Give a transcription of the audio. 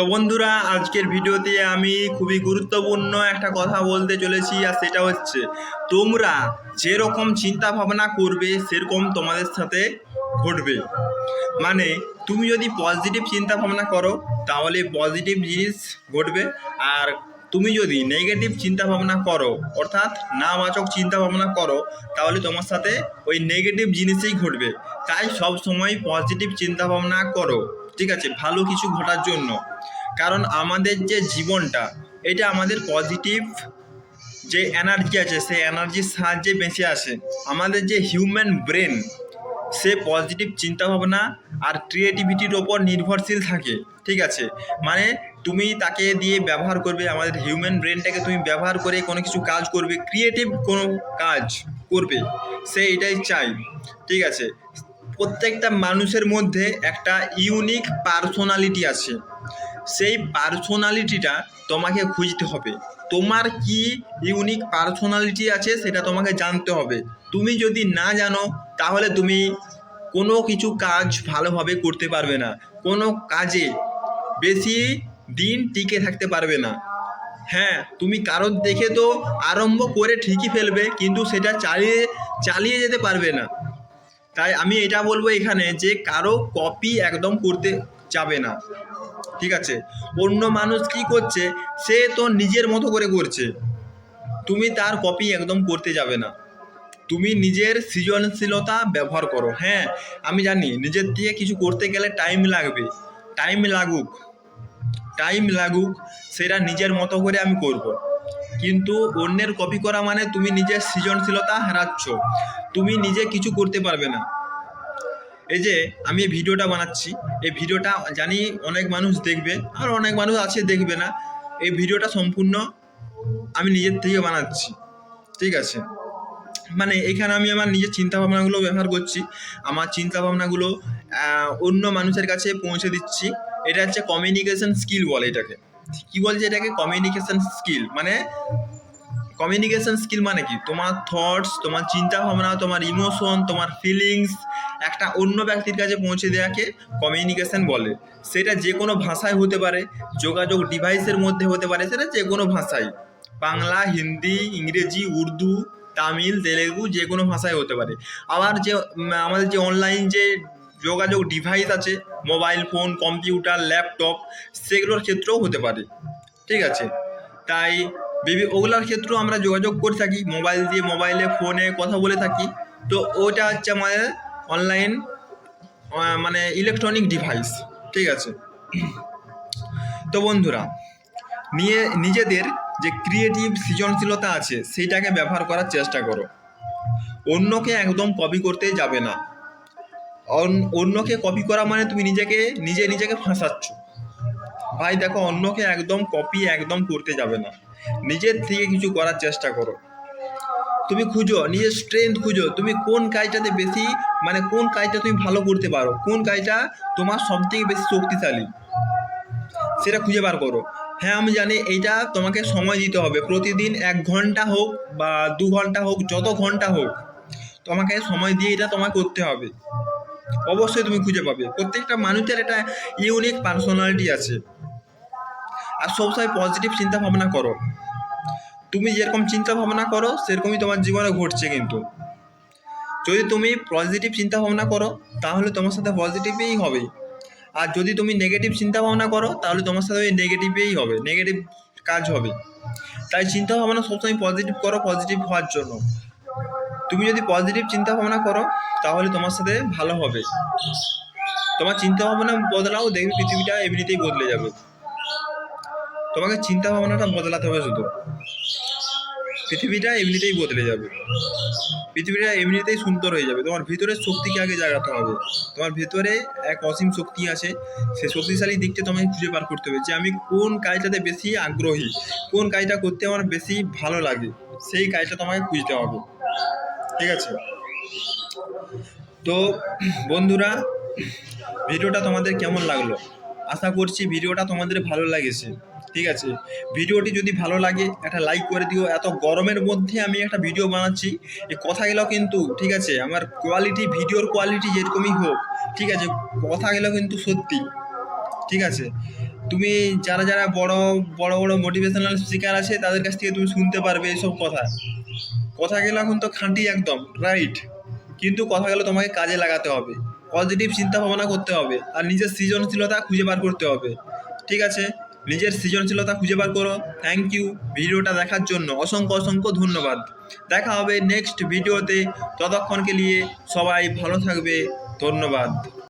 তো বন্ধুরা, আজকের ভিডিওতে আমি খুবই গুরুত্বপূর্ণ একটা কথা বলতে চলেছি, আর সেটা হচ্ছে তোমরা যেরকম চিন্তা ভাবনা করবে, সেরকম তোমাদের সাথে ঘটবে। মানে তুমি যদি পজিটিভ চিন্তা ভাবনা করো, তাহলে পজিটিভ জিনিস ঘটবে, আর তুমি যদি নেগেটিভ চিন্তা ভাবনা করো, অর্থাৎ নাবাচক চিন্তা ভাবনা করো, তাহলে তোমার সাথে ওই নেগেটিভ জিনিসই ঘটবে। তাই সব সময় পজিটিভ চিন্তা ভাবনা করো, ঠিক আছে? ভালো কিছু ঘটার জন্য। কারণ আমাদের যে জীবনটা, এটা আমাদের পজিটিভ যে এনার্জি আছে, সেই এনার্জির সাহায্যে বেঁচে আসে। আমাদের যে হিউম্যান ব্রেন সে পজিটিভ চিন্তাভাবনা আর ক্রিয়েটিভিটির ওপর নির্ভরশীল থাকে, ঠিক আছে? মানে তুমি তাকে দিয়ে ব্যবহার করবে, আমাদের হিউম্যান ব্রেনটাকে তুমি ব্যবহার করে কোনো কিছু কাজ করবে ক্রিয়েটিভ কোনো কাজ করবে, সে এটাই চাই, ঠিক আছে? প্রত্যেকটা মানুষের মধ্যে একটা ইউনিক পার্সোনালিটি আছে। সেই পার্সোনালিটিটা তোমাকে খুঁজতে হবে। তোমার কি ইউনিক পার্সোনালিটি আছে সেটা তোমাকে জানতে হবে। তুমি যদি না জানো, তাহলে তুমি কোনো কিছু কাজ ভালোভাবে করতে পারবে না। কোনো কাজে বেশি দিন টিকে থাকতে পারবে না। হ্যাঁ তুমি কারোর দেখে তো আরম্ভ করে ঠিকই ফেলবে, কিন্তু সেটা চালিয়ে চালিয়ে যেতে পারবে না। তাই আমি এটা বলব এখানে যে কারও কপি একদম করতে যাবে না। ঠিক আছে? অন্য মানুষ কি করছে? সে তো নিজের মতো করে করছে। তুমি তার কপি একদম করতে যাবে না। তুমি নিজের সৃজনশীলতা ব্যবহার করো। হ্যাঁ আমি জানি নিজের দিয়ে কিছু করতে গেলে টাইম লাগবে। টাইম লাগুক। টাইম লাগুক, সেটা নিজের মতো করে আমি করব। কিন্তু অন্যের কপি করা মানে তুমি নিজের সৃজনশীলতা হারাচ্ছ। তুমি নিজে কিছু করতে পারবে না। এই যে আমি এই ভিডিওটা বানাচ্ছি, এই ভিডিওটা জানি অনেক মানুষ দেখবে, আর অনেক মানুষ আছে দেখবে না। এই ভিডিওটা সম্পূর্ণ আমি নিজের থেকে বানাচ্ছি, ঠিক আছে? মানে এখানে আমি আমার নিজের চিন্তাভাবনাগুলো ব্যবহার করছি, আমার চিন্তাভাবনাগুলো অন্য মানুষের কাছে পৌঁছে দিচ্ছি। এটা হচ্ছে কমিউনিকেশন স্কিল বলে এটাকে। কি বলছে এটাকে? কমিউনিকেশন স্কিল মানে কমিউনিকেশন স্কিল মানে কি? তোমার থটস তোমার চিন্তা ভাবনা তোমার ইমোশন তোমার ফিলিংস একটা অন্য ব্যক্তির কাছে পৌঁছে দেওয়াকে কমিউনিকেশন বলে। সেটা যে কোনো ভাষায় হতে পারে, যোগাযোগ ডিভাইসের মধ্যে হতে পারে, সেটা যে কোনো ভাষায়। বাংলা, হিন্দি, ইংরেজি, উর্দু, তামিল, তেলেগু যে কোনো ভাষায় হতে পারে। আবার যে আমাদের যে অনলাইন যে যোগাযোগ ডিভাইস আছে মোবাইল ফোন কম্পিউটার ল্যাপটপ সেগুলোর ক্ষেত্রেও হতে পারে। ঠিক আছে? তাই বিভি, ওগুলোর ক্ষেত্রেও আমরা যোগাযোগ করে থাকি মোবাইল দিয়ে মোবাইলে ফোনে কথা বলে থাকি। তো ওটা হচ্ছে আমাদের অনলাইন মানে ইলেকট্রনিক ডিভাইস ঠিক আছে? তো বন্ধুরা, নিয়ে, নিজেদের যে ক্রিয়েটিভ সৃজনশীলতা আছে, সেইটাকে ব্যবহার করার চেষ্টা করো। অন্যকে একদম কপি করতে যাবে না। অন্যকে কপি করা মানে তুমি নিজেকে, নিজে নিজেকে ফাঁসাচ্ছ। ভাই, দেখো, অন্যকে একদম কপি একদম করতে যাবে না। নিজের থেকে কিছু করার চেষ্টা করো। তুমি খুঁজো, নিজের স্ট্রেংথ খুঁজো। তুমি কোন কাজটাতে বেশি মানে কোন কাজটা তুমি ভালো করতে পারো? কোন কাজটা তোমার সব থেকে বেশি শক্তিশালী? সেটা খুঁজে বার করো। হ্যাঁ আমি জানি এইটা তোমাকে সময় দিতে হবে। প্রতিদিন এক ঘণ্টা হোক বা দু ঘণ্টা হোক, যত ঘণ্টা হোক, তোমাকে সময় দিয়ে এটা তোমাকে করতে হবে। অবশ্যই তুমি খুঁজে পাবে। প্রত্যেকটা মানুষের একটা ইউনিক পার্সোনালিটি আছে। আর সবসময় পজিটিভ চিন্তা ভাবনা করো। তুমি যেরকম চিন্তা ভাবনা করো, সেরকমই তোমার জীবনে ঘটছে কিন্তু। যদি তুমি পজিটিভ চিন্তা ভাবনা করো, তাহলে তোমার সাথে পজিটিভই হবে। আর যদি তুমি নেগেটিভ চিন্তা ভাবনা করো, তাহলে তোমার সাথে ওই নেগেটিভই হবে নেগেটিভ কাজ হবে। তাই চিন্তা ভাবনা সবসময় পজিটিভ করো পজিটিভ হওয়ার জন্য। তুমি যদি পজিটিভ চিন্তা ভাবনা করো, তাহলে তোমার সাথে ভালো হবে। তোমার চিন্তা ভাবনা বদলাও, দেখবে পৃথিবীটা এমনিতেই বদলে যাবে। তোমাকে চিন্তা ভাবনাটা বদলাতে হবে শুধু। পৃথিবীটা এমনিতেই বদলে যাবে। পৃথিবীটা এমনিতেই সুন্দর হয়ে যাবে। তোমার ভিতরের শক্তিকে আগে জাগাতে হবে। তোমার ভেতরে এক অসীম শক্তি আছে। সেই শক্তিশালী দিকটা তোমাকে খুঁজে বার করতে হবে যে আমি কোন কাজটাতে বেশি আগ্রহী, কোন কাজটা করতে আমার বেশি ভালো লাগে, সেই কাজটা তোমাকে খুঁজতে হবে। ঠিক আছে? তো বন্ধুরা, ভিডিওটা তোমাদের কেমন লাগল? আশা করছি ভিডিওটা তোমাদের ভালো লাগেছে। ঠিক আছে? ভিডিওটি যদি ভালো লাগে, একটা লাইক করে দিও। এত গরমের মধ্যে আমি একটা ভিডিও বানাচ্ছি। এই কথাগুলো কিন্তু, ঠিক আছে? আমার কোয়ালিটি ভিডিওর কোয়ালিটি যেরকমই হোক, ঠিক আছে? কথাগুলো কিন্তু সত্যি, ঠিক আছে? তুমি যারা যারা বড় বড় বড় মোটিভেশনাল স্পিকার আছে, তাদের কাছ থেকে তুমি শুনতে পারবে এইসব কথা। কথাগুলো এখন তো খাঁটি একদম রাইট কিন্তু কথাগুলো তোমাকে কাজে লাগাতে হবে। পজিটিভ চিন্তা ভাবনা করতে হবে। আর নিজের সৃজনশীলতা খুঁজে বার করতে হবে। ঠিক আছে? নিজের সৃজনশীলতা খুঁজে বার করো। থ্যাংক ইউ ভিডিওটা দেখার জন্য অসংখ্য অসংখ্য ধন্যবাদ। দেখা হবে নেক্সট ভিডিওতে ততক্ষণকে নিয়ে সবাই ভালো থাকবে। ধন্যবাদ।